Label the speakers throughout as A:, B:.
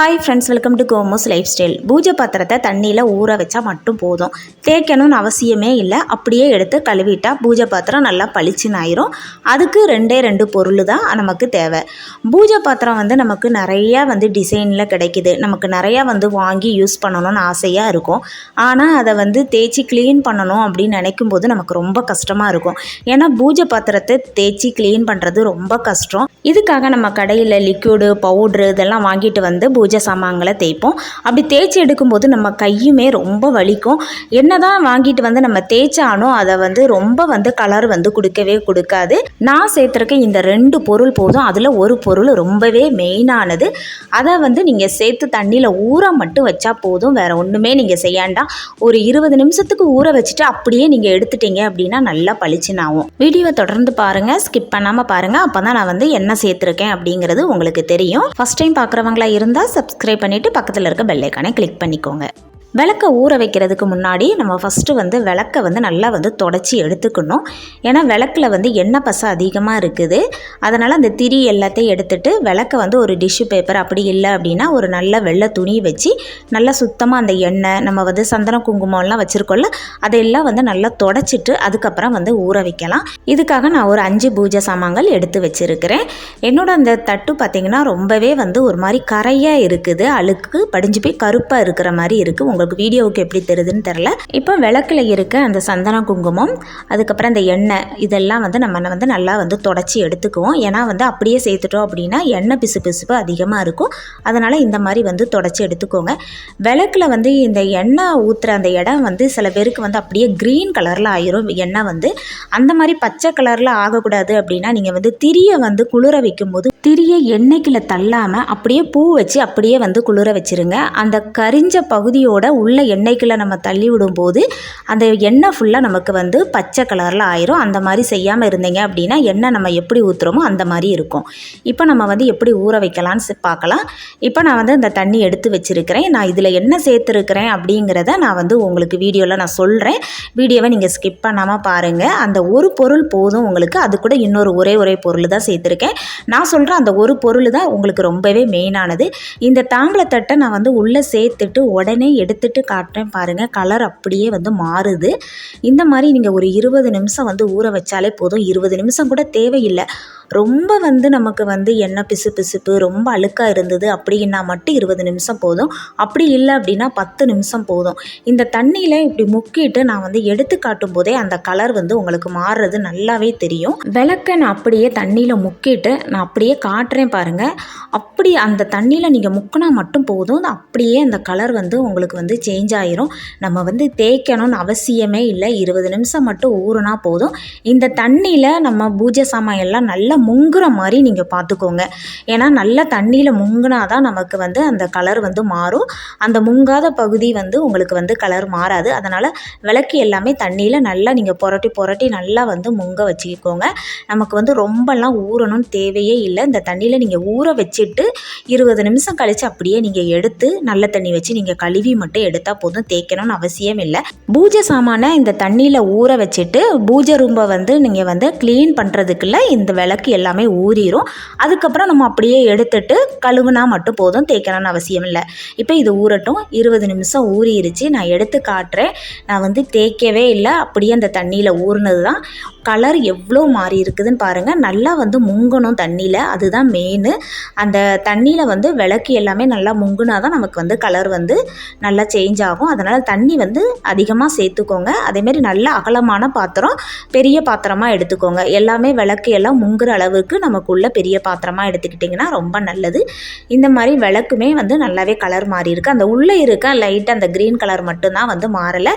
A: Hi friends welcome to கோமோஸ் lifestyle பூஜை பாத்திரத்தை தண்ணியில் ஊற வச்சா மட்டும் போதும். தேய்க்கணும்னு அவசியமே இல்லை. அப்படியே எடுத்து கழுவிட்டா பூஜை பாத்திரம் நல்லா பளிச்சுன்னு ஆயிரும். அதுக்கு ரெண்டே ரெண்டு பொருள் தான் நமக்கு தேவை. பூஜை பாத்திரம் வந்து நமக்கு நிறையா வந்து டிசைனில் கிடைக்குது. நமக்கு நிறையா வந்து வாங்கி யூஸ் பண்ணணும்னு ஆசையாக இருக்கும். ஆனால் அதை வந்து தேய்ச்சி க்ளீன் பண்ணணும் அப்படின்னு நினைக்கும் போது நமக்கு ரொம்ப கஷ்டமாக இருக்கும். ஏன்னா பூஜை பாத்திரத்தை தேய்ச்சி க்ளீன் பண்ணுறது ரொம்ப கஷ்டம். இதுக்காக நம்ம கடையில் லிக்யூடு பவுட்ரு இதெல்லாம் வாங்கிட்டு வந்து பூஜை பூஜை சாமான்களை தேய்ப்போம். அப்படி தேய்ச்சி எடுக்கும்போது நம்ம கையுமே ரொம்ப வலிக்கும். என்ன தான் வாங்கிட்டு வந்து நம்ம தேய்ச்சாலும் அதை வந்து ரொம்ப வந்து கலர் வந்து கொடுக்கவே கொடுக்காது. நான் சேர்த்துருக்க இந்த ரெண்டு பொருள் போதும். அதில் ஒரு பொருள் ரொம்பவே மெயினானது அதை வந்து நீங்கள் சேர்த்து தண்ணியில் ஊற மட்டும் வச்சா போதும். வேறு ஒன்றுமே நீங்கள் செய்யாண்டாம் ஒரு இருபது நிமிஷத்துக்கு ஊற வச்சுட்டு அப்படியே நீங்கள் எடுத்துட்டீங்க அப்படின்னா நல்லா பளிச்சுன்னு ஆகும் வீடியோவை தொடர்ந்து பாருங்கள் ஸ்கிப் பண்ணாமல் பாருங்கள் அப்போ தான் நான் வந்து என்ன சேர்த்துருக்கேன் அப்படிங்கிறது உங்களுக்கு தெரியும். ஃபஸ்ட் டைம் பார்க்குறவங்களா இருந்தால் சப்ஸ்கிரைப் பண்ணிவிட்டு பக்கத்தில் இருக்க பெல்லைக்கானை கிளிக் பண்ணிக்கோங்க. விளக்க ஊற வைக்கிறதுக்கு முன்னாடி நம்ம ஃபஸ்ட்டு வந்து விளக்க வந்து நல்லா வந்து தொடச்சி எடுத்துக்கணும். ஏன்னா விளக்கில் வந்து எண்ணெய் பசை அதிகமாக இருக்குது. அதனால் அந்த திரி எல்லாத்தையும் எடுத்துட்டு விளக்க வந்து ஒரு டிஷ்யூ பேப்பர் அப்படி இல்லை அப்படின்னா ஒரு நல்ல வெள்ளை துணி வச்சு நல்லா சுத்தமாக அந்த எண்ணெய் நம்ம வந்து சந்தன குங்குமம்லாம் வச்சுருக்கோம்ல அதையெல்லாம் வந்து நல்லா தொடச்சிட்டு அதுக்கப்புறம் வந்து ஊற வைக்கலாம். இதுக்காக நான் ஒரு அஞ்சு பூஜை சாமான்கள் எடுத்து வச்சுருக்கிறேன். என்னோட அந்த தட்டு பார்த்திங்கன்னா ரொம்பவே வந்து ஒரு மாதிரி கரையாக இருக்குது. அழுக்கு படிஞ்சு போய் கருப்பாக இருக்கிற மாதிரி இருக்குது உங்களுக்கு வீடியோவுக்கு எப்படி தெரியுதுன்னு தெரில இப்போ விளக்கில் இருக்க அந்த சந்தன குங்குமம் அதுக்கப்புறம் அந்த எண்ணெய் இதெல்லாம் வந்து நம்ம வந்து நல்லா வந்து தொடச்சி எடுத்துக்குவோம். ஏன்னா வந்து அப்படியே சேர்த்துட்டோம் அப்படின்னா எண்ணெய் பிசு பிசுப்பு அதிகமாக இருக்கும். அதனால் இந்த மாதிரி வந்து தொடச்சி எடுத்துக்கோங்க. விளக்கில் வந்து இந்த எண்ணெய் ஊற்றுற அந்த இடம் வந்து சில பேருக்கு வந்து அப்படியே க்ரீன் கலரில் ஆயிரும். எண்ணெய் வந்து அந்த மாதிரி பச்சை கலரில் ஆகக்கூடாது அப்படின்னா நீங்கள் வந்து திரியை வந்து குளிர வைக்கும்போது திரியை எண்ணெய்க்குள்ள தள்ளாமல் அப்படியே பூ வச்சு அப்படியே வந்து குளிர வச்சுருங்க. அந்த கரிஞ்ச பகுதியோட உள்ள எண்ணெய்க்குள்ள நம்ம தள்ளி விடும்போது அந்த எண்ணெய் ஃபுல்லாக நமக்கு வந்து பச்சை கலரில் ஆயிரும். அந்த மாதிரி செய்யாமல் இருந்தீங்க அப்படின்னா எண்ணெய் நம்ம எப்படி ஊற்றுறோமோ அந்த மாதிரி இருக்கும். இப்போ நம்ம வந்து எப்படி ஊற வைக்கலான்னு பார்க்கலாம். இப்போ நான் வந்து இந்த தண்ணி எடுத்து வச்சுருக்கிறேன். நான் இதில் என்ன சேர்த்துருக்கிறேன் அப்படிங்கிறத நான் வந்து உங்களுக்கு வீடியோவில் நான் சொல்கிறேன் வீடியோவை நீங்கள் ஸ்கிப் பண்ணாமல் பாருங்கள் அந்த ஒரு பொருள் போதும் உங்களுக்கு. அது கூட இன்னொரு ஒரே ஒரே பொருள் தான் சேர்த்துருக்கேன். நான் சொல்கிற அந்த ஒரு பொருள் தான் உங்களுக்கு ரொம்பவே மெயினானது இந்த தாம்பளத்தட்டை நான் வந்து உள்ளே சேர்த்துட்டு உடனே எடுத்து எடுத்துட்டு காட்டுறேன் பாருங்கள் கலர் அப்படியே வந்து மாறுது. இந்த மாதிரி நீங்கள் ஒரு இருபது நிமிஷம் வந்து ஊற வச்சாலே போதும். இருபது நிமிஷம் கூட தேவையில்லை. ரொம்ப வந்து நமக்கு வந்து எண்ணெய் பிசு பிசுப்பு ரொம்ப அழுக்காக இருந்தது அப்படின்னா மட்டும் இருபது நிமிஷம் போதும். அப்படி இல்லை அப்படின்னா பத்து நிமிஷம் போதும். இந்த தண்ணியில் இப்படி முக்கிட்டு நான் வந்து எடுத்து காட்டும் போதே அந்த கலர் வந்து உங்களுக்கு மாறுறது நல்லாவே தெரியும். விளக்க நான் அப்படியே தண்ணியில் முக்கிட்டு நான் அப்படியே காட்டுறேன் பாருங்கள் அப்படி அந்த தண்ணியில் நீங்கள் முக்கினா மட்டும் போதும். அப்படியே அந்த கலர் வந்து உங்களுக்கு வந்து வந்து சேஞ்ச் ஆயிரும். நம்ம வந்து தேய்க்கணும்னு அவசியமே இல்லை. இருபது நிமிஷம் மட்டும் ஊறுனா போதும். இந்த தண்ணியில் நம்ம பூஜை சாமான் எல்லாம் நல்லா முங்குற மாதிரி நீங்கள் பார்த்துக்கோங்க. ஏன்னா நல்லா தண்ணியில் முங்குனா தான் நமக்கு வந்து அந்த கலர் வந்து மாறும். அந்த முங்காத பகுதி வந்து உங்களுக்கு வந்து கலர் மாறாது. அதனால் விளக்கு எல்லாமே தண்ணியில் நல்லா நீங்கள் புரட்டி புரட்டி நல்லா வந்து முங்க வச்சுக்கோங்க. நமக்கு வந்து ரொம்பலாம் ஊறணும்னு தேவையே இல்லை. இந்த தண்ணியில் நீங்கள் ஊற வச்சுட்டு இருபது நிமிஷம் கழித்து அப்படியே நீங்கள் எடுத்து நல்ல தண்ணி வச்சு நீங்கள் கழுவி மட்டும் எடுத்தால் போதும் தேய்க்கணும்னு அவசியம் இல்லை. பூஜை சாமானை இந்த தண்ணியில் ஊற வச்சுட்டு பூஜை ரூம்பை வந்து நீங்கள் வந்து க்ளீன் பண்ணுறதுக்குள்ள இந்த விளக்கு எல்லாமே ஊறிடும் அதுக்கப்புறம் நம்ம அப்படியே எடுத்துட்டு கழுவுனா மட்டும் போதும் தேய்க்கணும்னு அவசியம் இல்லை. இப்போ இது ஊறட்டும். இருபது நிமிஷம் ஊறிடுச்சு நான் எடுத்து காட்டுறேன். நான் வந்து தேய்க்கவே இல்லை. அப்படியே அந்த தண்ணியில் ஊறினது தான் கலர் எவ்வளோ மாறி இருக்குதுன்னு பாருங்கள் நல்லா வந்து முங்கணும் தண்ணியில். அதுதான் மெயின் அந்த தண்ணியில் வந்து விளக்கு எல்லாமே நல்லா முங்குனா தான் நமக்கு வந்து கலர் வந்து நல்லா சேஞ்ச் ஆகும். அதனால் தண்ணி வந்து அதிகமாக சேர்த்துக்கோங்க. அதேமாரி நல்ல அகலமான பாத்திரம் பெரிய பாத்திரமாக எடுத்துக்கோங்க. எல்லாமே விளக்கு எல்லாம் முங்குற அளவுக்கு நமக்குள்ள பெரிய பாத்திரமாக எடுத்துக்கிட்டிங்கன்னா ரொம்ப நல்லது. இந்த மாதிரி விளக்குமே வந்து நல்லாவே கலர் மாறி இருக்குது அந்த உள்ளே இருக்க லைட் அந்த க்ரீன் கலர் மட்டும்தான் வந்து மாறலை.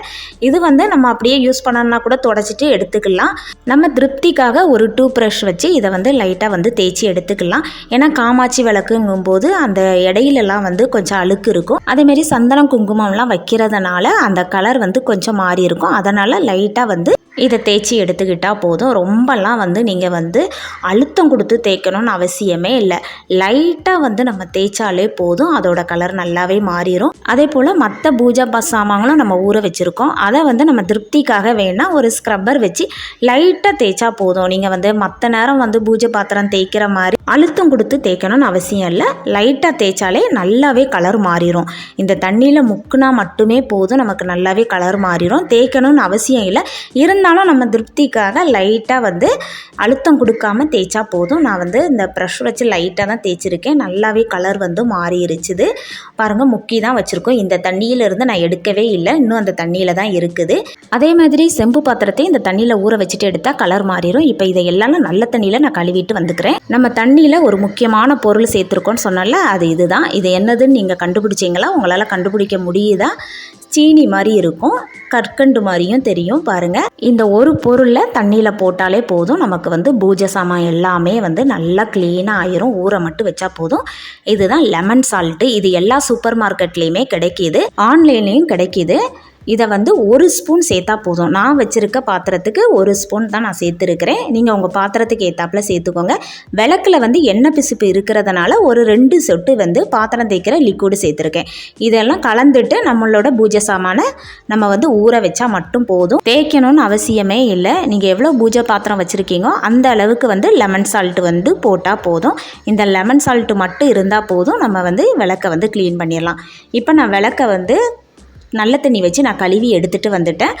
A: இது வந்து நம்ம அப்படியே யூஸ் பண்ணணும்னா கூட தொடச்சிட்டு எடுத்துக்கலாம். நம்ம திருப்திக்காக ஒரு டூ ப்ரஷ் வச்சு இதை வந்து லைட்டாக வந்து தேய்ச்சி எடுத்துக்கலாம். ஏன்னா காமாட்சி விளக்குங்கும்போது அந்த இடையிலலாம் வந்து கொஞ்சம் அழுக்கு இருக்கும். அதேமாரி சந்தனம் குங்குமம்லாம் வைக்கிறதுனால அந்த கலர் வந்து கொஞ்சம் மாறி இருக்கும். அதனால் லைட்டாக வந்து இதை தேய்ச்சி எடுத்துக்கிட்டால் போதும். ரொம்பலாம் வந்து நீங்கள் வந்து அழுத்தம் கொடுத்து தேய்க்கணும்னு அவசியமே இல்லை. லைட்டாக வந்து நம்ம தேய்ச்சாலே போதும். அதோட கலர் நல்லாவே மாறிடும் அதே போல் மற்ற பூஜா ப சாமான்களும் நம்ம ஊற வச்சுருக்கோம். அதை வந்து நம்ம திருப்திக்காக வேணால் ஒரு ஸ்க்ரப்பர் வச்சு லைட்டாக தேய்ச்சா போதும். நீங்கள் வந்து மற்ற நேரம் வந்து பூஜை பாத்திரம் தேய்க்கிற மாதிரி அழுத்தம் கொடுத்து தேய்க்கணும்னு அவசியம் இல்லை. லைட்டாக தேய்ச்சாலே நல்லாவே கலர் மாறிடும் இந்த தண்ணியில் முக்குனா மட்டுமே போதும். நமக்கு நல்லாவே கலர் மாறிடும் தேய்க்கணும்னு அவசியம் இல்லை. இருந்தாலும் நம்ம திருப்திக்காக லைட்டாக வந்து அழுத்தம் கொடுக்காம தேய்ச்சா போதும். நான் வந்து இந்த ப்ரஷ் வச்சு லைட்டாக தான் தேய்ச்சிருக்கேன். நல்லாவே கலர் வந்து மாறிடுச்சுது பாருங்கள் முக்கி தான் வச்சுருக்கோம். இந்த தண்ணியிலிருந்து நான் எடுக்கவே இல்லை. இன்னும் அந்த தண்ணியில் தான் இருக்குது. அதே மாதிரி செம்பு பாத்திரத்தை இந்த தண்ணியில் ஊற வச்சுட்டு எடுத்தால் கலர் மாறிடும் இப்போ இதை எல்லாம் நல்ல தண்ணியில் நான் கழுவிட்டு வந்துக்கிறேன். நம்ம தண்ணியில் ஒரு முக்கியமான பொருள் சேர்த்துருக்கோன்னு சொன்னால அது இதுதான். இது என்னதுன்னு நீங்கள் கண்டுபிடிச்சிங்களா? உங்களால் கண்டுபிடிக்க முடியும்? முடியுதா? சீனி மாதிரி இருக்கும். கற்கண்டு மாதிரியும் தெரியும் பாருங்கள் இந்த ஒரு பொருளை தண்ணியில் போட்டாலே போதும். நமக்கு வந்து பூஜை சாமான் எல்லாமே வந்து நல்லா க்ளீனாக ஆயிரும். ஊற மட்டும் வச்சா போதும். இதுதான் லெமன் சால்ட்டு இது எல்லா சூப்பர் மார்க்கெட்லேயுமே கிடைக்கிது. ஆன்லைன்லேயும் கிடைக்கிது. இதை வந்து ஒரு ஸ்பூன் சேர்த்தா போதும். நான் வச்சுருக்க பாத்திரத்துக்கு ஒரு ஸ்பூன் தான் நான் சேர்த்துருக்கிறேன். நீங்கள் உங்கள் பாத்திரத்துக்கு ஏற்றாப்புல சேர்த்துக்கோங்க. விளக்கில் வந்து எண்ணெய் பிசுப்பு இருக்கிறதுனால ஒரு ரெண்டு சொட்டு வந்து பாத்திரம் தேய்க்கிற லிக்விடு சேர்த்துருக்கேன். இதெல்லாம் கலந்துட்டு நம்மளோட பூஜை சாமானை நம்ம வந்து ஊற வச்சா மட்டும் போதும். தேய்க்கணும்னு அவசியமே இல்லை. நீங்கள் எவ்வளோ பூஜை பாத்திரம் வச்சுருக்கீங்கோ அந்த அளவுக்கு வந்து லெமன் சால்ட் வந்து போட்டால் போதும். இந்த லெமன் சால்ட்டு மட்டும் இருந்தால் போதும். நம்ம வந்து விளக்கை வந்து க்ளீன் பண்ணிடலாம். இப்போ நான் விளக்கை வந்து நல்ல தண்ணி வச்சு நான் கழுவி எடுத்துகிட்டு வந்துட்டேன்.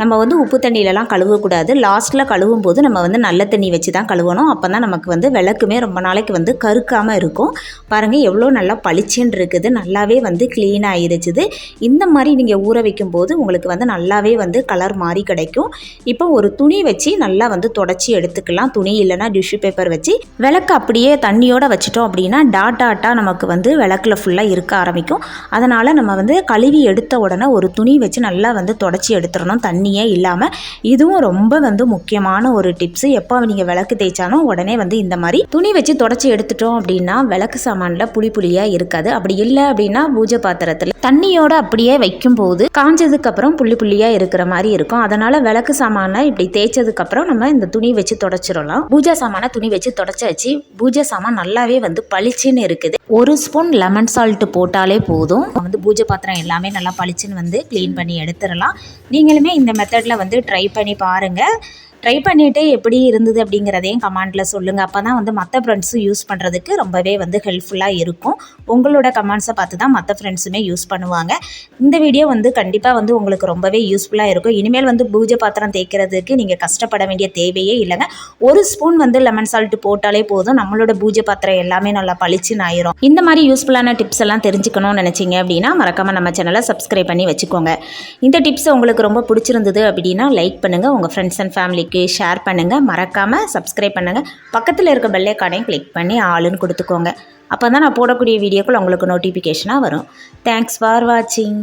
A: நம்ம வந்து உப்பு தண்ணியிலலாம் கழுவக்கூடாது. லாஸ்ட்டில் கழுவும் போது நம்ம வந்து நல்ல தண்ணி வச்சு தான் கழுவணும். அப்போ தான் நமக்கு வந்து விளக்குமே ரொம்ப நாளைக்கு வந்து கருக்காமல் இருக்கும். பாருங்கள் எவ்வளோ நல்லா பளிச்சுன்னு இருக்குது. நல்லாவே வந்து க்ளீன் ஆகிருச்சுது இந்த மாதிரி நீங்கள் ஊற வைக்கும் போது உங்களுக்கு வந்து நல்லாவே வந்து கலர் மாறி கிடைக்கும். இப்போ ஒரு துணி வச்சு நல்லா வந்து தொடச்சி எடுத்துக்கலாம். துணி இல்லைன்னா டிஷ்யூ பேப்பர் வச்சு. விளக்கு அப்படியே தண்ணியோடு வச்சிட்டோம் அப்படின்னா டாட் டாட்டாக நமக்கு வந்து விளக்கில் ஃபுல்லாக இருக்க ஆரம்பிக்கும். அதனால் நம்ம வந்து கழுவி எடுத்த உடனே ஒரு துணி வச்சு நல்லா வந்து தொடச்சி எடுத்துடணும். தண்ணி தண்ணியே இல்லாமல் இதுவும் ரொம்ப வந்து முக்கியமான ஒரு டிப்ஸு எப்போ நீங்கள் விளக்கு தேய்ச்சாலும் உடனே வந்து இந்த மாதிரி துணி வச்சு தொடச்சி எடுத்துட்டோம் அப்படின்னா விளக்கு சாமானில் புளி புளியாக இருக்காது. அப்படி இல்லை அப்படின்னா பூஜை பாத்திரத்தில் தண்ணியோட அப்படியே வைக்கும்போது காஞ்சதுக்கு அப்புறம் புள்ளி புள்ளியாக இருக்கிற மாதிரி இருக்கும். அதனால் விளக்கு சாமானை இப்படி தேய்ச்சதுக்கு அப்புறம் நம்ம இந்த துணி வச்சு தொடச்சிடலாம். பூஜை சாமானை துணி வச்சு தொடச்சாச்சு பூஜை சாமான் நல்லாவே வந்து பளிச்சுன்னு இருக்குது. ஒரு ஸ்பூன் லெமன் சால்ட் போட்டாலே போதும். வந்து பூஜை பாத்திரம் எல்லாமே நல்லா பளிச்சுன்னு வந்து க்ளீன் பண்ணி எடுத்துடலாம். நீங்களுமே இந்த மெத்தடில் வந்து ட்ரை பண்ணி பாருங்கள் ட்ரை பண்ணிவிட்டு எப்படி இருந்தது அப்படிங்கிறதையும் கமெண்ட்டில் சொல்லுங்கள் அப்போ தான் வந்து மற்ற ஃப்ரெண்ட்ஸும் யூஸ் பண்ணுறதுக்கு ரொம்பவே வந்து ஹெல்ப்ஃபுல்லாக இருக்கும். உங்களோட கமெண்ட்ஸை பார்த்து தான் மற்ற ஃப்ரெண்ட்ஸுமே யூஸ் பண்ணுவாங்க. இந்த வீடியோ வந்து கண்டிப்பாக வந்து உங்களுக்கு ரொம்பவே யூஸ்ஃபுல்லாக இருக்கும். இனிமேல் வந்து பூஜை பாத்திரம் தேய்க்கிறதுக்கு நீங்கள் கஷ்டப்பட வேண்டிய தேவையே இல்லைங்க. ஒரு ஸ்பூன் வந்து லெமன் சால்ட் போட்டாலே போதும். நம்மளோட பூஜை பாத்திரம் எல்லாமே நல்லா பளிச்சுன்னு ஆயிரும். இந்த மாதிரி யூஸ்ஃபுல்லான டிப்ஸ் எல்லாம் தெரிஞ்சுக்கணும்னு நினச்சிங்க அப்படின்னா மறக்காமல் நம்ம சேனலை சப்ஸ்கிரைப் பண்ணி வச்சுக்கோங்க. இந்த டிப்ஸ் உங்களுக்கு ரொம்ப பிடிச்சிருந்தது அப்படின்னா லைக் பண்ணுங்கள் உங்கள் ஃப்ரெண்ட்ஸ் அண்ட் ஃபேமிலி ஃபேமிலிக்கு ஷேர் பண்ணுங்கள் மறக்காமல் சப்ஸ்கிரைப் பண்ணுங்கள் பக்கத்தில் இருக்க பெல்லைக்கானையும் கிளிக் பண்ணி ஆளுன்னு கொடுத்துக்கோங்க. அப்போ தான் நான் போடக்கூடிய வீடியோக்கள் உங்களுக்கு நோட்டிஃபிகேஷனாக வரும். தேங்க்ஸ் ஃபார் வாட்சிங்